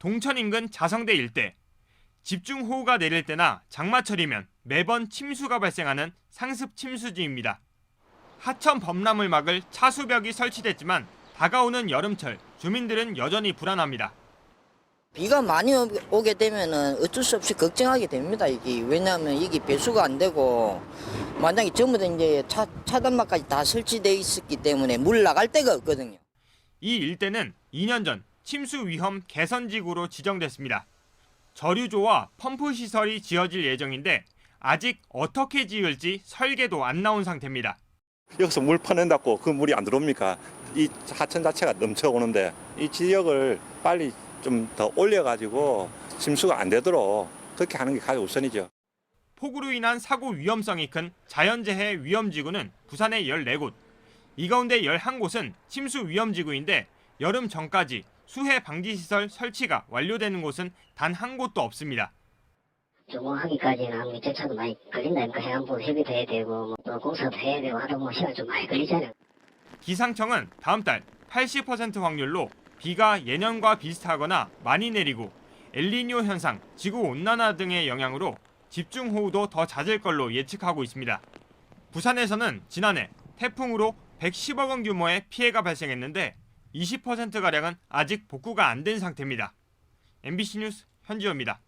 동천 인근 자성대 일대 집중호우가 내릴 때나 장마철이면 매번 침수가 발생하는 상습 침수지입니다. 하천 범람을 막을 차수벽이 설치됐지만 다가오는 여름철 주민들은 여전히 불안합니다. 비가 많이 오- 오게 되면은 어쩔 수 없이 걱정하게 됩니다. 이게 왜냐하면 이게 배수가 안 되고 만약에 전부 다 이제 차 차단막까지 다 설치돼 있었기 때문에 물 나갈 데가 없거든요. 이 일대는 2년 전 침수 위험 개선지구로 지정됐습니다. 저류조와 펌프 시설이 지어질 예정인데 아직 어떻게 지을지 설계도 안 나온 상태입니다. 여기서 물 퍼낸다고 그 물이 안 들어옵니까? 이 하천 자체가 넘쳐오는데 이 지역을 빨리 좀 더 올려가지고 침수가 안 되도록 그렇게 하는 게 가장 우선이죠. 폭우로 인한 사고 위험성이 큰 자연재해 위험지구는 부산의 14곳. 이 가운데 11곳은 침수 위험지구인데 여름 전까지 수해 방지 시설 설치가 완료되는 곳은 단 한 곳도 없습니다. 조공하기까지는 아무리 절차도 많이 걸린다니까 해안부 협의도 해야 되고 뭐또 공사도 해야 되고 하다 보면 시간 좀 많이 걸리잖아요. 기상청은 다음 달 80% 확률로 비가 예년과 비슷하거나 많이 내리고 엘니뇨 현상, 지구 온난화 등의 영향으로 집중 호우도 더 잦을 걸로 예측하고 있습니다. 부산에서는 지난해 태풍으로 110억 원 규모의 피해가 발생했는데 20% 가량은 아직 복구가 안 된 상태입니다. MBC 뉴스 현지호입니다.